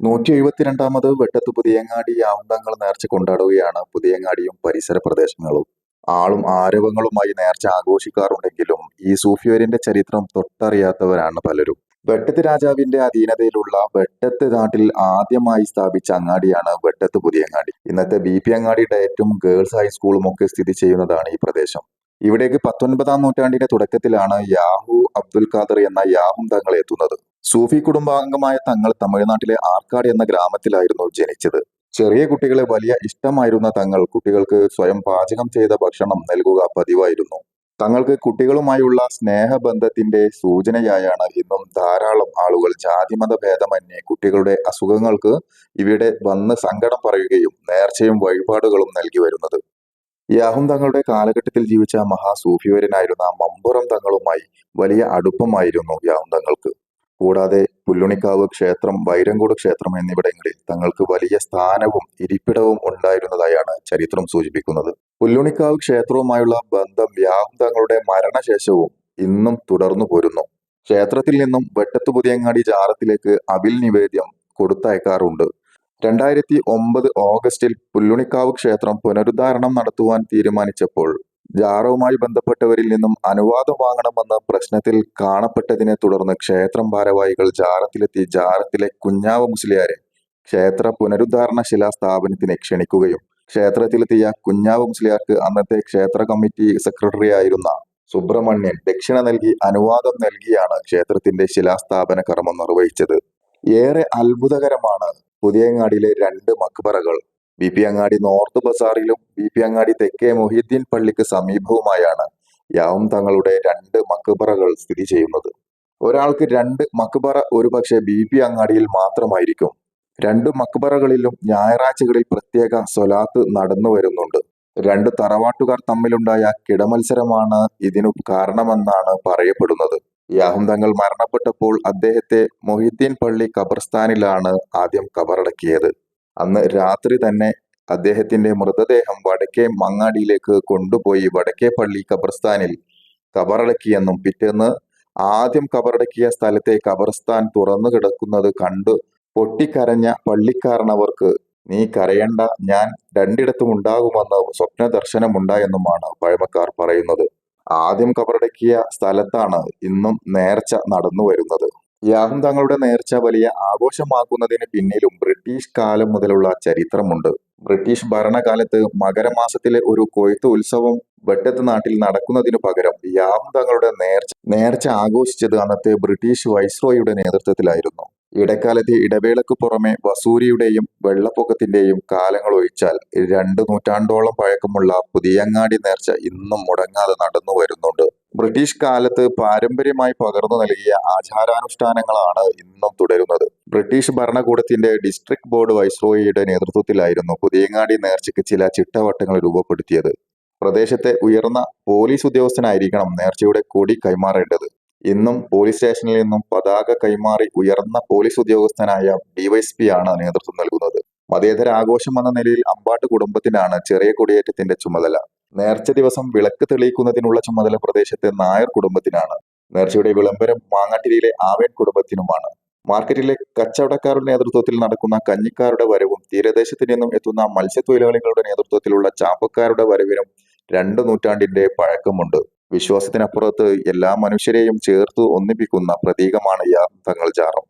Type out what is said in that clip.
നൂറ്റി എഴുപത്തിരണ്ടാമത് വെട്ടത്ത് പുതിയങ്ങാടി ആവുന്തങ്ങൾ നേർച്ച കൊണ്ടാടുകയാണ് പുതിയങ്ങാടിയും പരിസര പ്രദേശങ്ങളും. ആളും ആരവങ്ങളുമായി നേർച്ച ആഘോഷിക്കാറുണ്ടെങ്കിലും ഈ സൂഫിയോരിന്റെ ചരിത്രം തൊട്ടറിയാത്തവരാണ് പലരും. വെട്ടത്ത് രാജാവിന്റെ അധീനതയിലുള്ള വെട്ടത്ത് നാട്ടിൽ ആദ്യമായി സ്ഥാപിച്ച അങ്ങാടിയാണ് വെട്ടത്ത് പുതിയങ്ങാടി. ഇന്നത്തെ ബി പി അങ്ങാടി ഡയറ്റും ഗേൾസ് ഹൈസ്കൂളും ഒക്കെ സ്ഥിതി ചെയ്യുന്നതാണ് ഈ പ്രദേശം. ഇവിടേക്ക് പത്തൊൻപതാം നൂറ്റാണ്ടിന്റെ തുടക്കത്തിലാണ് യാഹു അബ്ദുൽ ഖാദർ എന്ന യാഹും തങ്ങൾ എത്തുന്നത്. സൂഫി കുടുംബാംഗമായ തങ്ങൾ തമിഴ്നാട്ടിലെ ആർക്കാട് എന്ന ഗ്രാമത്തിലായിരുന്നു ജനിച്ചത്. ചെറിയ കുട്ടികളെ വലിയ ഇഷ്ടമായിരുന്ന തങ്ങൾ കുട്ടികൾക്ക് സ്വയം പാചകം ചെയ്ത ഭക്ഷണം നൽകുക പതിവായിരുന്നു. തങ്ങൾക്ക് കുട്ടികളുമായുള്ള സ്നേഹബന്ധത്തിന്റെ സൂചനയായാണ് ഇന്നും ധാരാളം ആളുകൾ ജാതിമത ഭേദമന്യേ കുട്ടികളുടെ അസുഖങ്ങൾക്ക് ഇവിടെ വന്ന് സങ്കടം പറയുകയും നേർച്ചയും വഴിപാടുകളും നൽകി വരുന്നത്. യാഹും തങ്ങളുടെ കാലഘട്ടത്തിൽ ജീവിച്ച മഹാസൂഫിവരനായിരുന്ന മമ്പുറം തങ്ങളുമായി വലിയ അടുപ്പമായിരുന്നു യാഹും തങ്ങൾക്ക്. കൂടാതെ പുല്ലുണിക്കാവ് ക്ഷേത്രം വൈരങ്കോട് ക്ഷേത്രം എന്നിവിടങ്ങളിൽ തങ്ങൾക്ക് വലിയ സ്ഥാനവും ഇരിപ്പിടവും ഉണ്ടായിരുന്നതായാണ് ചരിത്രം സൂചിപ്പിക്കുന്നത്. പുല്ലുണിക്കാവ് ക്ഷേത്രവുമായുള്ള ബന്ധം വ്യാഹം തങ്ങളുടെ മരണശേഷവും ഇന്നും തുടർന്നു പോരുന്നു. ക്ഷേത്രത്തിൽ നിന്നും വെട്ടത്തു പുതിയങ്ങാടി ജാറത്തിലേക്ക് അവിൽ നിവേദ്യം കൊടുത്തയക്കാറുണ്ട്. രണ്ടായിരത്തി ഒമ്പത് ഓഗസ്റ്റിൽ പുല്ലുണിക്കാവ് ക്ഷേത്രം പുനരുദ്ധാരണം നടത്തുവാൻ തീരുമാനിച്ചപ്പോൾ ജാറവുമായി ബന്ധപ്പെട്ടവരിൽ നിന്നും അനുവാദം വാങ്ങണമെന്ന പ്രശ്നത്തിൽ കാണപ്പെട്ടതിനെ തുടർന്ന് ക്ഷേത്രം ഭാരവാഹികൾ ജാറത്തിലെത്തി ജാറത്തിലെ കുഞ്ഞാവ മുസ്ലിയാരെ ക്ഷേത്ര പുനരുദ്ധാരണ ശിലാസ്ഥാപനത്തിന് ക്ഷണിക്കുകയും ക്ഷേത്രത്തിലെത്തിയ കുഞ്ഞാവ മുസ്ലിയാർക്ക് അന്നത്തെ ക്ഷേത്ര കമ്മിറ്റി സെക്രട്ടറി ആയിരുന്ന സുബ്രഹ്മണ്യൻ ദക്ഷിണ നൽകി അനുവാദം നൽകിയാണ് ക്ഷേത്രത്തിന്റെ ശിലാസ്ഥാപന കർമ്മം നിർവഹിച്ചത്. ഏറെ അത്ഭുതകരമാണ് പുതിയങ്ങാടിയിലെ രണ്ട് മക്ബറകൾ. ബി പി അങ്ങാടി നോർത്ത് ബസാറിലും ബി പി അങ്ങാടി തെക്കേ മൊഹീദ്ദീൻ പള്ളിക്ക് സമീപവുമായാണ് യാവും തങ്ങളുടെ രണ്ട് മക്ബറകൾ സ്ഥിതി ചെയ്യുന്നത്. ഒരാൾക്ക് രണ്ട് മക്ബറ ഒരുപക്ഷെ ബി പി അങ്ങാടിയിൽ മാത്രമായിരിക്കും. രണ്ട് മക്ബറകളിലും ഞായറാഴ്ചകളിൽ പ്രത്യേക സ്വലാത്ത് നടന്നു വരുന്നുണ്ട്. രണ്ട് തറവാട്ടുകാർ തമ്മിലുണ്ടായ കിടമത്സരമാണ് ഇതിനു കാരണമെന്നാണ് പറയപ്പെടുന്നത്. യാഹും തങ്ങൾ മരണപ്പെട്ടപ്പോൾ അദ്ദേഹത്തെ മൊഹിദ്ദീൻ പള്ളി ഖബർസ്ഥാനിലാണ് ആദ്യം കബറടക്കിയത്. അന്ന് രാത്രി തന്നെ അദ്ദേഹത്തിന്റെ മൃതദേഹം വടക്കേ മങ്ങാടിയിലേക്ക് കൊണ്ടുപോയി. വടക്കേ പള്ളി ഖബർസ്ഥാനിൽ കബറടക്കിയെന്നും പിറ്റേന്ന് ആദ്യം കബറടക്കിയ സ്ഥലത്തെ കബർസ്ഥാൻ തുറന്നു കിടക്കുന്നത് കണ്ടു പൊട്ടിക്കരഞ്ഞ പള്ളിക്കാരനവർക്ക് നീ കരയണ്ട ഞാൻ രണ്ടിടത്തും ഉണ്ടാകുമെന്ന് സ്വപ്ന ദർശനമുണ്ടായെന്നുമാണ് പഴമക്കാർ പറയുന്നത്. ആദ്യം കബറടക്കിയ സ്ഥലത്താണ് ഇന്നും നേർച്ച നടന്നു വരുന്നത് യാഹും തങ്ങളുടെ നേർച്ച വലിയ ആഘോഷമാക്കുന്നതിന് പിന്നിലും ബ്രിട്ടീഷ് കാലം മുതലുള്ള ചരിത്രമുണ്ട്. ബ്രിട്ടീഷ് ഭരണകാലത്ത് മകരമാസത്തിലെ ഒരു കൊയ്ത്ത് ഉത്സവം വെട്ടത്ത് നാട്ടിൽ നടക്കുന്നതിനു പകരം യാഹും തങ്ങളുടെ നേർച്ച നേർച്ച ആഘോഷിച്ചത് അന്നത്തെ ബ്രിട്ടീഷ് വൈസ്രോയുടെ നേതൃത്വത്തിലായിരുന്നു. ഇടക്കാലത്തെ ഇടവേളക്ക് പുറമെ വസൂരിയുടെയും വെള്ളപ്പൊക്കത്തിന്റെയും കാലങ്ങൾ ഒഴിച്ചാൽ രണ്ട് നൂറ്റാണ്ടോളം പഴക്കമുള്ള പുതിയങ്ങാടി നേർച്ച ഇന്നും മുടങ്ങാതെ നടന്നു വരുന്നുണ്ട് ബ്രിട്ടീഷ് കാലത്ത് പാരമ്പര്യമായി പകർന്നു നൽകിയ ആചാരാനുഷ്ഠാനങ്ങളാണ് ഇന്നും തുടരുന്നത്. ബ്രിട്ടീഷ് ഭരണകൂടത്തിന്റെ ഡിസ്ട്രിക്ട് ബോർഡ് വൈസ്രോയിയുടെ നേതൃത്വത്തിലായിരുന്നു പുതിയങ്ങാടി നേർച്ചയ്ക്ക് ചില ചിട്ടവട്ടങ്ങൾ രൂപപ്പെടുത്തിയത്. പ്രദേശത്തെ ഉയർന്ന പോലീസ് ഉദ്യോഗസ്ഥനായിരിക്കണം നേർച്ചയുടെ കൊടി കൈമാറേണ്ടത്. ഇന്നും പോലീസ് സ്റ്റേഷനിൽ നിന്നും പതാക കൈമാറി ഉയർന്ന പോലീസ് ഉദ്യോഗസ്ഥനായ ഡിവൈഎസ്പി ആണ് നേതൃത്വം നൽകുന്നത്. മതേതര ആഘോഷം എന്ന നിലയിൽ അമ്പാട്ട് കുടുംബത്തിനാണ് ചെറിയ കൊടിയേറ്റത്തിന്റെ ചുമതല. നേർച്ച ദിവസം വിളക്ക് തെളിയിക്കുന്നതിനുള്ള ചുമതല പ്രദേശത്തെ നായർ കുടുംബത്തിനാണ്. നേർച്ചയുടെ വിളംബരം മാങ്ങാട്ടിരിയിലെ ആവേൻ കുടുംബത്തിനുമാണ്. മാർക്കറ്റിലെ കച്ചവടക്കാരുടെ നേതൃത്വത്തിൽ നടക്കുന്ന കഞ്ഞിക്കാരുടെ വരവും തീരദേശത്തു നിന്നും എത്തുന്ന മത്സ്യത്തൊഴിലാളികളുടെ നേതൃത്വത്തിലുള്ള ചാപ്പക്കാരുടെ വരവിനും രണ്ട് നൂറ്റാണ്ടിന്റെ പഴക്കമുണ്ട്. വിശ്വാസത്തിനപ്പുറത്ത് എല്ലാ മനുഷ്യരെയും ചേർത്ത് ഒന്നിപ്പിക്കുന്ന പ്രതീകമാണ് യാ തങ്ങൾ ജാറം